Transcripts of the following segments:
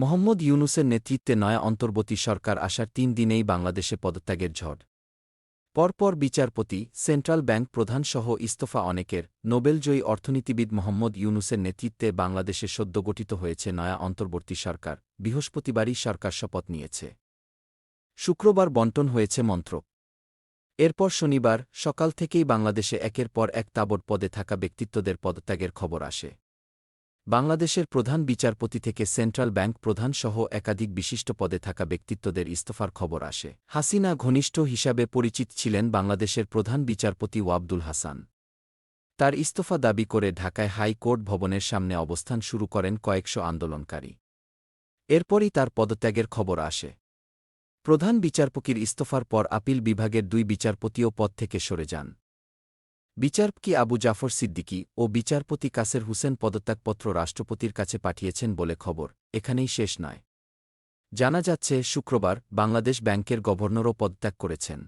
মোহাম্মদ ইউনুসের নেতৃত্বে নয়া অন্তর্বর্তী সরকার আসার তিন দিনেই বাংলাদেশে পদত্যাগের ঝড়। পরপর বিচারপতি, সেন্ট্রাল ব্যাংক প্রধানসহ ইস্তফা অনেকের। নোবেলজয়ী অর্থনীতিবিদ মোহাম্মদ ইউনুসের নেতৃত্বে বাংলাদেশে সদ্য গঠিত হয়েছে নয়া অন্তর্বর্তী সরকার। বৃহস্পতিবারই সরকার শপথ নিয়েছে। শুক্রবার বন্টন হয়েছে মন্ত্রক এরপর শনিবার সকাল থেকেই বাংলাদেশে একের পর এক তাবড় পদে থাকা ব্যক্তিত্বদের পদত্যাগের খবর আসে। বাংলাদেশের প্রধান বিচারপতি থেকে সেন্ট্রাল ব্যাংক প্রধান সহ একাধিক বিশিষ্ট পদে থাকা ব্যক্তিত্বদের ইস্তফার খবর আসে। হাসিনা ঘনিষ্ঠ হিসাবে পরিচিত ছিলেন বাংলাদেশের প্রধান বিচারপতি ওয়াবদুল হাসান। তার ইস্তফা দাবি করে ঢাকায় হাইকোর্ট ভবনের সামনে অবস্থান শুরু করেন কয়েকশো আন্দোলনকারী। এরপরই তার পদত্যাগের খবর আসে। প্রধান বিচারপতির ইস্তফার পর আপিল বিভাগের দুই বিচারপতিও পদ থেকে সরে যান। বিচারপতি আবু জাফর সিদ্দিকী ও বিচারপতি কাসের হুসেন পদত্যাগপত্র রাষ্ট্রপতির কাছে পাঠিয়েছেন বলে খবর, এখানেই শেষ নয়। জানা যাচ্ছে, শুক্রবার বাংলাদেশ ব্যাংকের গভর্নরও পদত্যাগ করেছেন।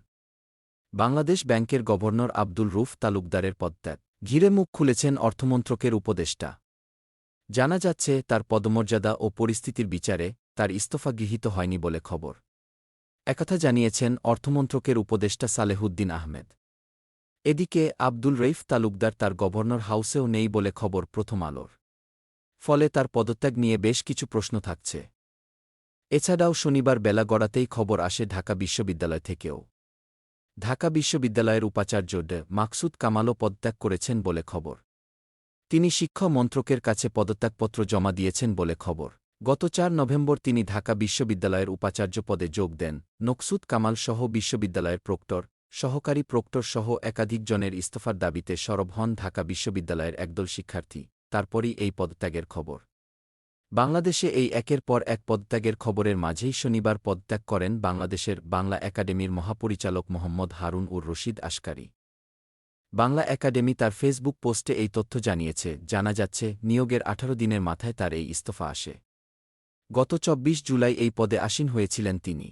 বাংলাদেশ ব্যাংকের গভর্নর আব্দুল রুফ তালুকদারের পদত্যাগ। ঘিরে মুখ খুলেছেন অর্থমন্ত্রকের উপদেষ্টা। জানা যাচ্ছে, তার পদমর্যাদা ও পরিস্থিতির বিচারে তার ইস্তফা গৃহীত হয়নি বলে খবর। একথা জানিয়েছেন অর্থমন্ত্রকের উপদেষ্টা সালেহুদ্দিন আহমেদ। এদিকে আব্দুল রইফ তালুকদার তার গভর্নর হাউসেও নেই বলে খবর প্রথম আলোর। ফলে তার পদত্যাগ নিয়ে বেশ কিছু প্রশ্ন থাকছে। এছাড়াও শনিবার বেলা গড়াতেই খবর আসে ঢাকা বিশ্ববিদ্যালয় থেকেও। ঢাকা বিশ্ববিদ্যালয়ের উপাচার্য ডে মাকসুদ কামালও পদত্যাগ করেছেন বলে খবর। তিনি শিক্ষা মন্ত্রকের কাছে পদত্যাগপত্র জমা দিয়েছেন বলে খবর। গত চার নভেম্বর তিনি ঢাকা বিশ্ববিদ্যালয়ের উপাচার্য পদে যোগ দেন। নকসুদ কামাল সহ বিশ্ববিদ্যালয়ের প্রক্টর সহকারী প্রক্টর সহ একাধিক জনের ইস্তফার দাবিতে সরব হন ঢাকা বিশ্ববিদ্যালয়ের একদল শিক্ষার্থী, তারপরই এই পদত্যাগের খবর। বাংলাদেশে এই একের পর এক পদত্যাগের খবরের মাঝেই শনিবার পদত্যাগ করেন বাংলাদেশের বাংলা একাডেমির মহাপরিচালক মোহাম্মদ হারুন উর রশিদ আশকারী। বাংলা একাডেমি তার ফেসবুক পোস্টে এই তথ্য জানিয়েছে, জানা যাচ্ছে, নিয়োগের আঠারো দিনের মাথায় তার এই ইস্তফা আসে। গত চব্বিশ জুলাই এই পদে আসীন হয়েছিলেন তিনি।